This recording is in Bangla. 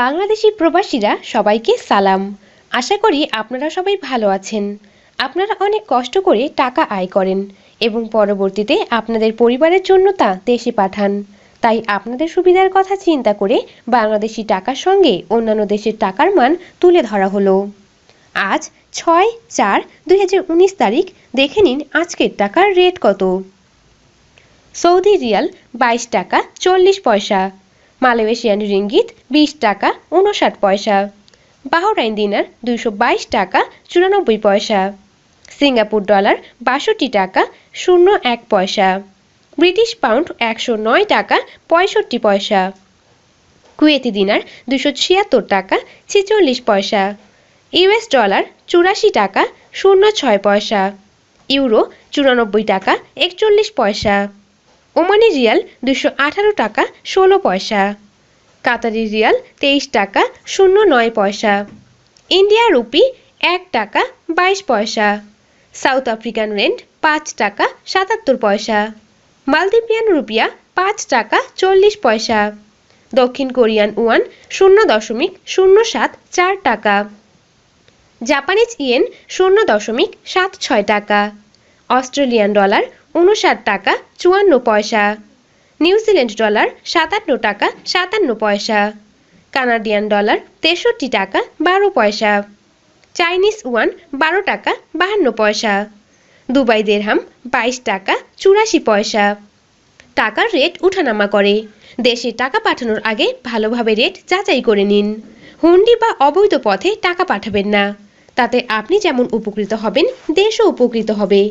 বাংলাদেশি প্রবাসীরা সবাইকে সালাম। আশা করি আপনারা সবাই ভালো আছেন। আপনারা অনেক কষ্ট করে টাকা আয় করেন এবং পরবর্তীতে আপনাদের পরিবারের জন্য তা দেশে পাঠান। তাই আপনাদের সুবিধার কথা চিন্তা করে বাংলাদেশি টাকার সঙ্গে অন্যান্য দেশের টাকার মান তুলে ধরা হলো। আজ ছয় চার দুই তারিখ, দেখে নিন আজকের টাকার রেট কত। সৌদি রিয়াল বাইশ টাকা চল্লিশ পয়সা মালয়েশিয়ান রিঙ্গিত বিশ টাকা উনষাট পয়সা। বাহরাইন দিনার দুইশো বাইশ টাকা, চুরানব্বই পয়সা। সিঙ্গাপুর ডলার বাষট্টি টাকা, শূন্য এক পয়সা। ব্রিটিশ পাউন্ড একশো নয় টাকা, পঁয়ষট্টি পয়সা। কুয়েতি দিনার দুশো ছিয়াত্তর টাকা, ছেচল্লিশ পয়সা। ইউএস ডলার চুরাশি টাকা, শূন্য ছয় পয়সা। ইউরো চুরানব্বই টাকা, একচল্লিশ পয়সা। ওমানি রিয়াল দুশো আঠারো টাকা, ষোলো পয়সা। কাতারি রিয়াল তেইশ টাকা, শূন্য নয় পয়সা। ইন্ডিয়া রুপি এক টাকা, বাইশ পয়সা। সাউথ আফ্রিকান রেন্ট পাঁচ টাকা, সাতাত্তর পয়সা। মালদ্বীপিয়ান রুপিয়া পাঁচ টাকা, চল্লিশ পয়সা। দক্ষিণ কোরিয়ান ওয়ান শূন্য দশমিক শূন্য সাত চার টাকা। জাপানিজ ইয়েন শূন্য দশমিক সাত ছয় টাকা। অস্ট্রেলিয়ান ডলার উনষাট টাকা, চুয়ান্ন পয়সা। নিউজিল্যান্ড ডলার, সাতান্ন টাকা, সাতান্ন পয়সা। কানাডিয়ান ডলার, তেষট্টি টাকা, বারো পয়সা। চাইনিজ ওয়ান, বারো টাকা, বাহান্ন পয়সা। দুবাই দেড়হাম, বাইশ টাকা, চুরাশি পয়সা। টাকার রেট উঠানামা করে। দেশে টাকা পাঠানোর আগে ভালোভাবে রেট যাচাই করে নিন। হুন্ডি বা অবৈধ পথে টাকা পাঠাবেন না। তাতে আপনি যেমন উপকৃত হবেন, দেশও উপকৃত হবে।